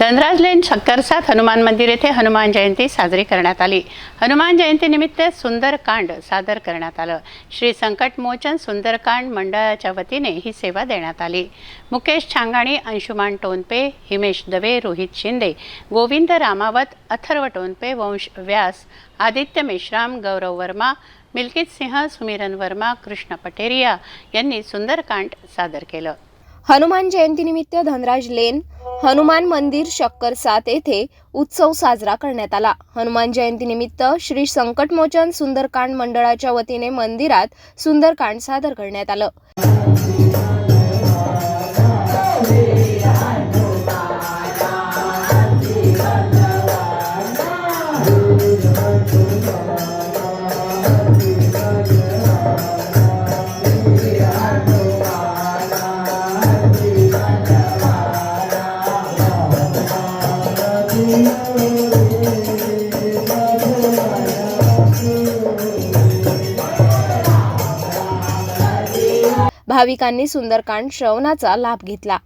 धनराज लेन शक्करसात हनुमान मंदिर येथे हनुमान जयंती साजरी करण्यात आली. हनुमान जयंतीनिमित्त सुंदरकांड सादर करण्यात आलं. श्री संकटमोचन सुंदरकांड मंडळाच्या वतीने ही सेवा देण्यात आली. मुकेश छांगाणी अंशुमान टोनपे हिमेश दवे रोहित शिंदे गोविंद रामावत अथर्व टोनपे वंश व्यास आदित्य मेश्राम गौरव वर्मा मिल्कित सिंह सुमिरन वर्मा कृष्ण पटेरिया यांनी सुंदरकांड सादर केलं. हनुमान जयंतीनिमित्त धनराज लेन हनुमान मंदिर शक्कर सात येथे उत्सव साजरा करण्यात आला. हनुमान जयंतीनिमित्त श्री संकटमोचन सुंदरकांड मंडळाच्या वतीने मंदिरात सुंदरकांड सादर करण्यात आलं. भाविकांनी सुंदरकांड श्रवणाचा लाभ घेतला.